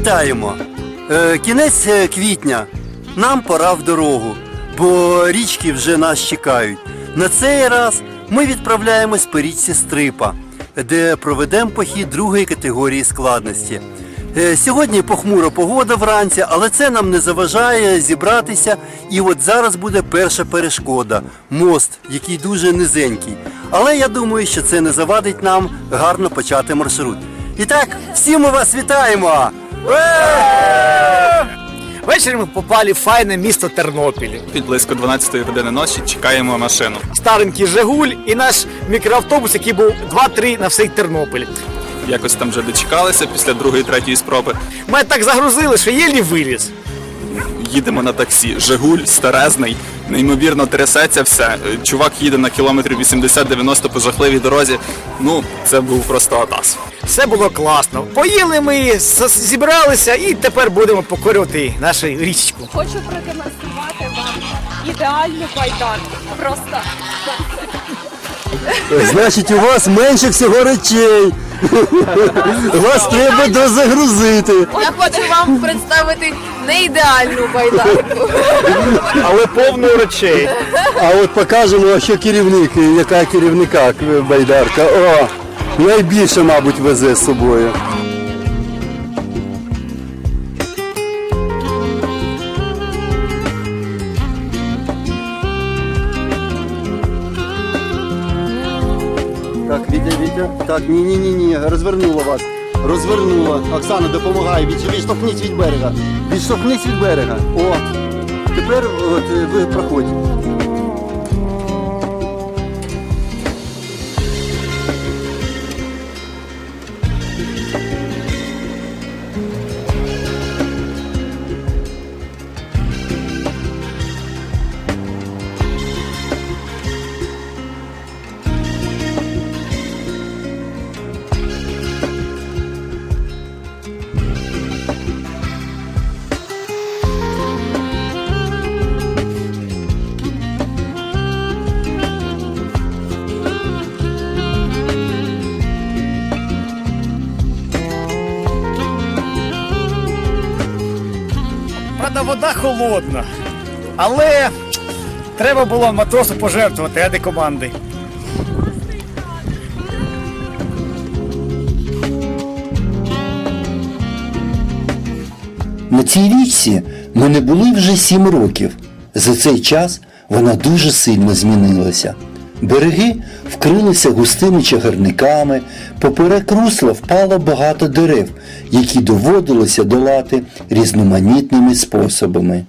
вітаємо! Е, кінець е, квітня. Нам пора в дорогу, бо річки вже нас чекають. На цей раз ми відправляємось по річці Стрипа, де проведемо похід другої категорії складності. Е, Сьогодні похмура погода вранці, але це нам не заважає зібратися. І от зараз буде перша перешкода мост, який дуже низенький. Але я думаю, що це не завадить нам гарно почати маршрут. І так, всі ми вас вітаємо! Е! Ввечері ми попали в файне місто Тернопіль. Під близько 12 години ночі чекаємо машину. Старенький Жигуль і наш мікроавтобус, який був 2-3 на всей Тернопіль. Якось там вже дочекалися після другої, третьої спроби. Ми так загрузили, що єлі виліз. Їдемо на таксі. Жигуль старезний, неймовірно трясеться все. Е, Чувак їде на кілометрів 80-90 по жахливій дорозі. Ну, це був просто атас. Все було класно. Поїли ми, зібралися і тепер будемо покорювати нашу річку. Хочу продемонструвати вам ідеальну байдарку. Просто Значить, у вас менше всього речей. Вас треба дозагрузити. я хочу вам представити не ідеальну байдарку. Але повно речей. А от покажемо, що керівник, яка керівника байдарка. О, найбільше, мабуть, везе з собою. Так, ні, ні, ні, ні, розвернула вас. Розвернула. Оксана, допомагай. Від- Відштовхнись від берега. Відштовхнись від берега. О. Тепер от, ви проходьте. Вода холодна. Але треба було матросу пожертвувати, ради команди. На цій річці ми не були вже сім років. За цей час вона дуже сильно змінилася. Береги вкрилися густими чагарниками, поперек русла впало багато дерев, які доводилося долати різноманітними способами.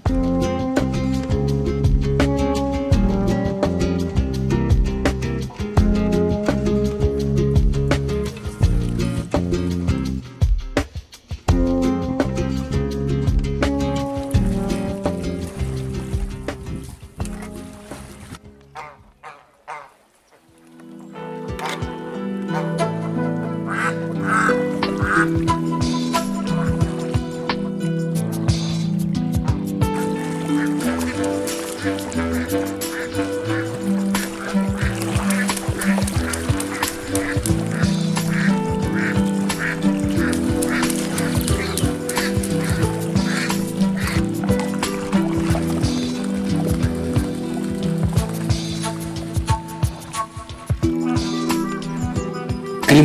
Крім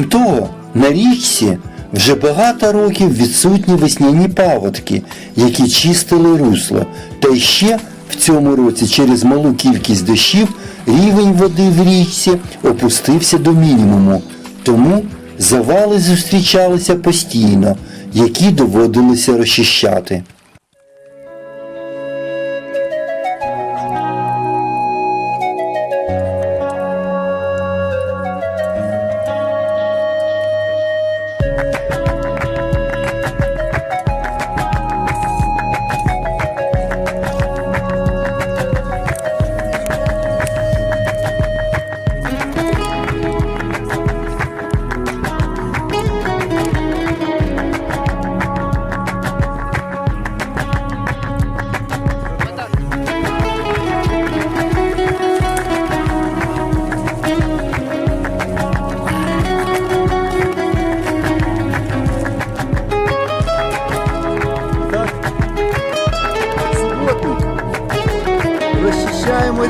того, на річці вже багато років відсутні весняні паводки, які чистили русло. Та ще в цьому році через малу кількість дощів рівень води в річці опустився до мінімуму. Тому завали зустрічалися постійно, які доводилося розчищати.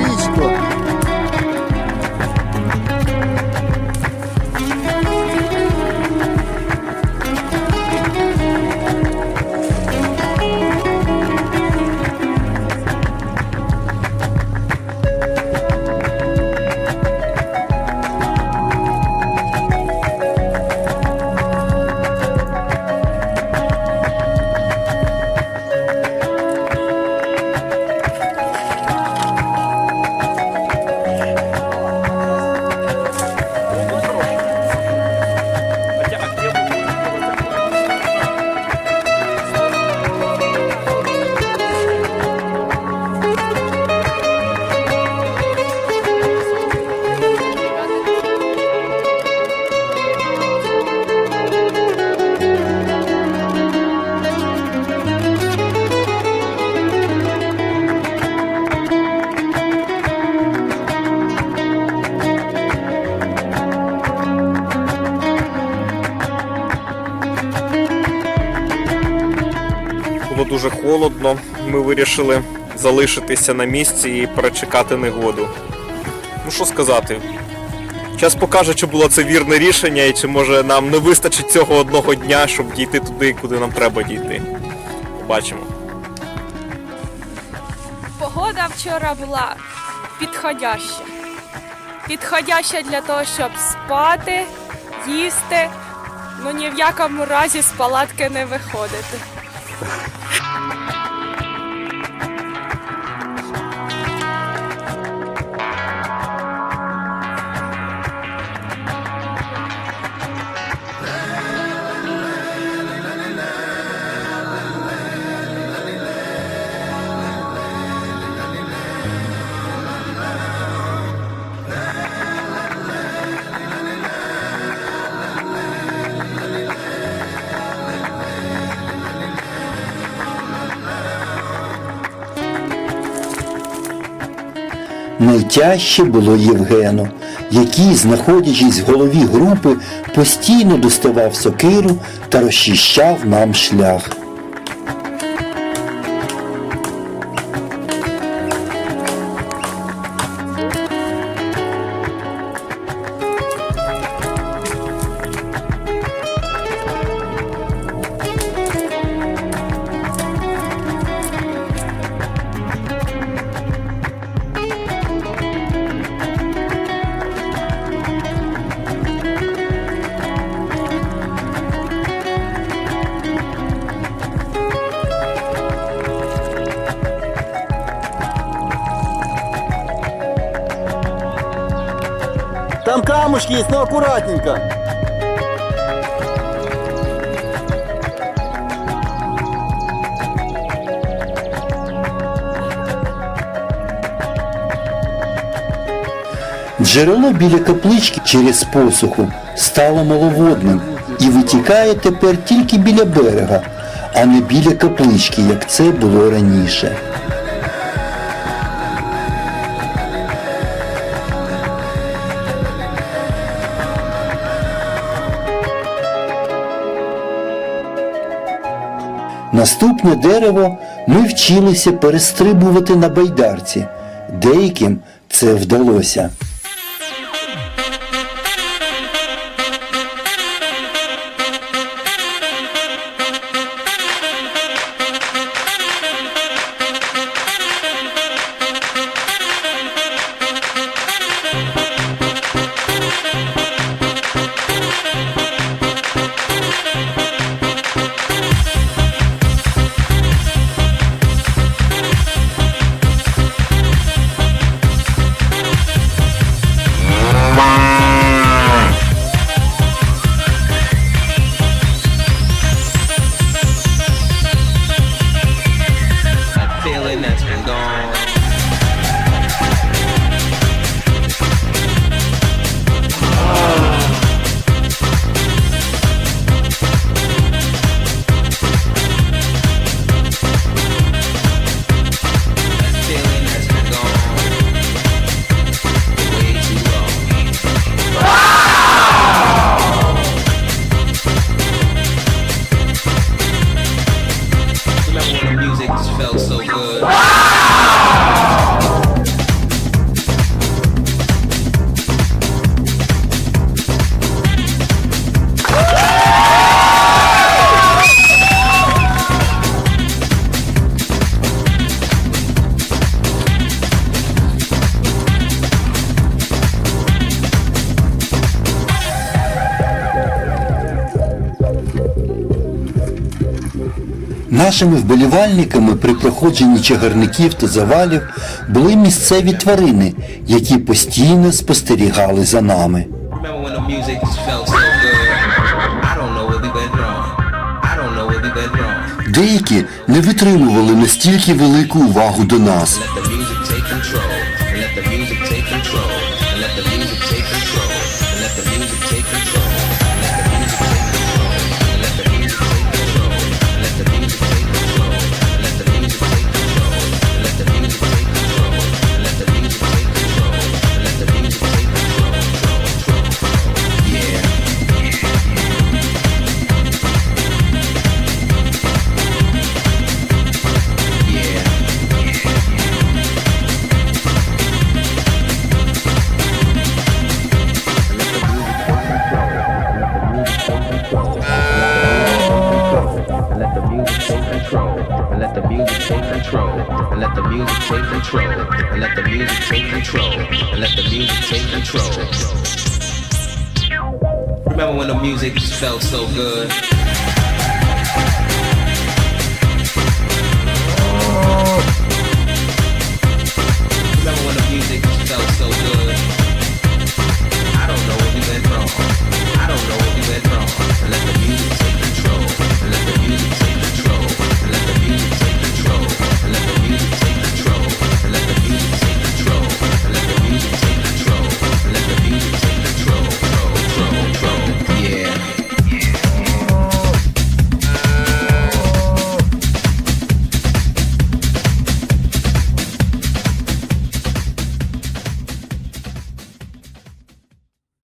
Pisco. Холодно. Ми вирішили залишитися на місці і перечекати негоду. Ну що сказати? Час покаже, чи було це вірне рішення, і чи може нам не вистачить цього одного дня, щоб дійти туди, куди нам треба дійти. Побачимо. Погода вчора була підходяща. Підходяща для того, щоб спати, їсти, ну ні в якому разі з палатки не виходити. Найтяжче було Євгену, який, знаходячись в голові групи, постійно доставав сокиру та розчищав нам шлях. Камушки є, ну акуратненько. Джерело біля каплички через посуху стало маловодним і витікає тепер тільки біля берега, а не біля каплички, як це було раніше. Наступне дерево ми вчилися перестрибувати на байдарці. Деяким це вдалося. Нашими вболівальниками при проходженні чагарників та завалів були місцеві тварини, які постійно спостерігали за нами. Деякі не витримували настільки велику увагу до нас. take control. And let the music take control. Remember when the music felt so good? Remember when the music felt so good? I don't know where you've been wrong. I don't know where we went wrong. let the